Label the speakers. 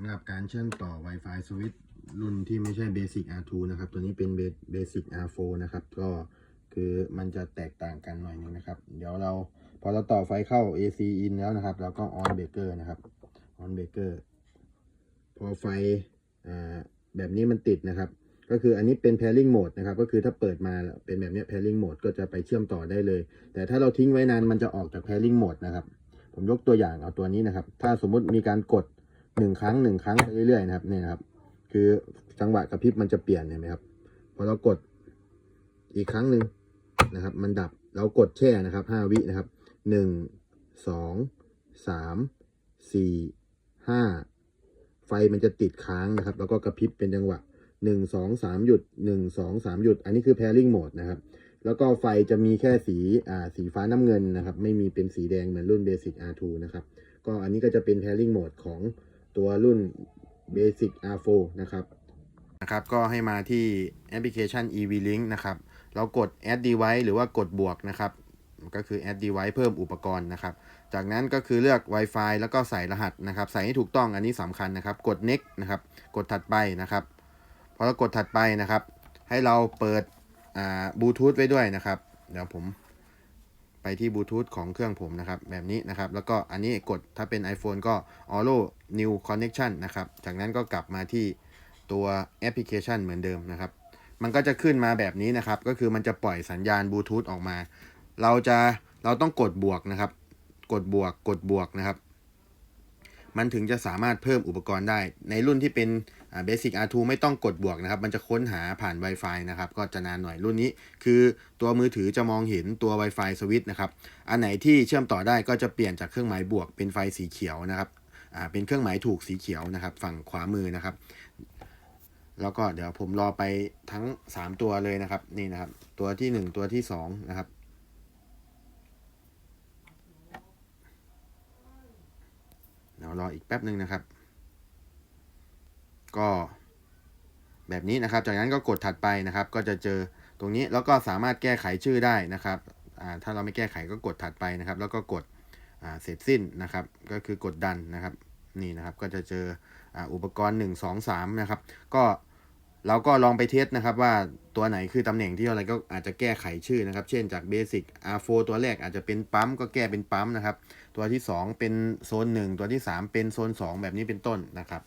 Speaker 1: ำหรับการเชื่อมต่อ Wi-Fi Switch รุ่นที่ไม่ใช่ Basic R2 นะครับ ตัวนี้เป็น Basic R4 นะครับ ก็คือมันจะแตกต่างกันหน่อยนึงนะครับ เดี๋ยวเราพอเราต่อไฟเข้า AC in แล้วนะครับ เราก็ on breaker นะครับ on breaker พอไฟอแบบนี้มันติดนะครับ ก็คืออันนี้เป็น pairing mode นะครับ ก็คือถ้าเปิดมาเป็นแบบนี้ pairing mode ก็จะไปเชื่อมต่อได้เลย แต่ถ้าเราทิ้งไว้นานมันจะออกจาก pairing mode นะครับ ผมยกตัวอย่างเอาตัวนี้นะครับ ถ้าสมมุติมีการกด หนึ่งครั้งหนึ่งครั้งไปเรื่อยๆนะครับเนี่ยครับ คือจังหวะกระพริบมันจะเปลี่ยนเห็นไหมครับพอเรากดอีกครั้งหนึ่งนะครับ มันดับเรากดแช่นะครับห้าวินะครับหนึ่งสองสามสี่ห้าไฟมันจะติดค้างนะครับ แล้วก็กระพริบเป็นจังหวะหนึ่งสองสามหยุดหนึ่งสองสามหยุด อันนี้คือ pairing mode นะครับ แล้วก็ไฟจะมีแค่สีอ่าสีฟ้าน้ำเงินนะครับ ไม่มีเป็นสีแดงเหมือนรุ่น Basic R2 นะครับ ก็อันนี้ก็จะเป็น pairing mode ของ ตัวรุ่น Basic R4 นะครับนะครับก็ให้มาที่แอปพลิเคชัน EV Link นะครับ เรากด add device หรือว่ากดบวกนะครับ ก็คือ add device เพิ่มอุปกรณ์นะครับ จากนั้นก็คือเลือก Wi-Fi แล้วก็ใส่รหัสนะครับ ใส่ให้ถูกต้องอันนี้สำคัญนะครับ กด next นะครับ กดถัดไปนะครับ พอเรากดถัดไปนะครับ ให้เราเปิดอ่าบลูทูธไว้ด้วยนะครับ เดี๋ยวผม ไปที่บลูทูธของเครื่องผมนะครับ แบบนี้นะครับ แล้วก็อันนี้กดถ้าเป็น iPhone ก็ Allo New Connection นะครับ จากนั้นก็กลับมาที่ตัวแอปพลิเคชันเหมือนเดิมนะครับ มันก็จะขึ้นมาแบบนี้นะครับ ก็คือมันจะปล่อยสัญญาณบลูทูธออกมา เราจะเราต้องกดบวกนะครับ กดบวกกดบวกนะครับ มันถึงจะสามารถเพิ่มอุปกรณ์ได้ ในรุ่นที่เป็นเบสิก R2 ไม่ต้องกดบวกนะครับ มันจะค้นหาผ่าน Wi-Fi นะครับ ก็จะนานหน่อยรุ่นนี้ คือตัวมือถือจะมองเห็นตัว Wi-Fi สวิตช์นะครับ อันไหนที่เชื่อมต่อได้ก็จะเปลี่ยนจากเครื่องหมายบวกเป็นไฟสีเขียวนะครับอ่าเป็นเครื่องหมายถูกสีเขียวนะครับ ฝั่งขวามือนะครับ แล้วก็เดี๋ยวผมรอไปทั้ง 3 ตัวเลยนะครับ นี่นะครับ ตัวที่ 1 ตัวที่2นะครับ เดี๋ยว รออีกแป๊บหนึ่งนะครับ ก็แบบนี้นะครับ จากนั้นก็กดถัดไปนะครับ ก็จะเจอตรงนี้แล้วก็สามารถแก้ไขชื่อได้นะครับถ้าเราไม่แก้ไขก็กดถัดไปนะครับ แล้วก็กดเสร็จสิ้นนะครับ ก็คือกดดันนะครับ นี่นะครับก็จะเจออ,อุปกรณ์ 1 2 3 นะครับ ก็ เราก็ลองไปเทสนะครับว่าตัวไหนคือตำแหน่งที่อะไรก็อาจจะแก้ไขชื่อนะครับ เช่นจาก Basic R4 ตัวแรกอาจจะเป็นปั๊มก็แก้เป็นปั๊มนะครับ ตัวที่ 2 เป็นโซน 1 ตัวที่ 3 เป็นโซน 2 แบบนี้เป็นต้นนะครับ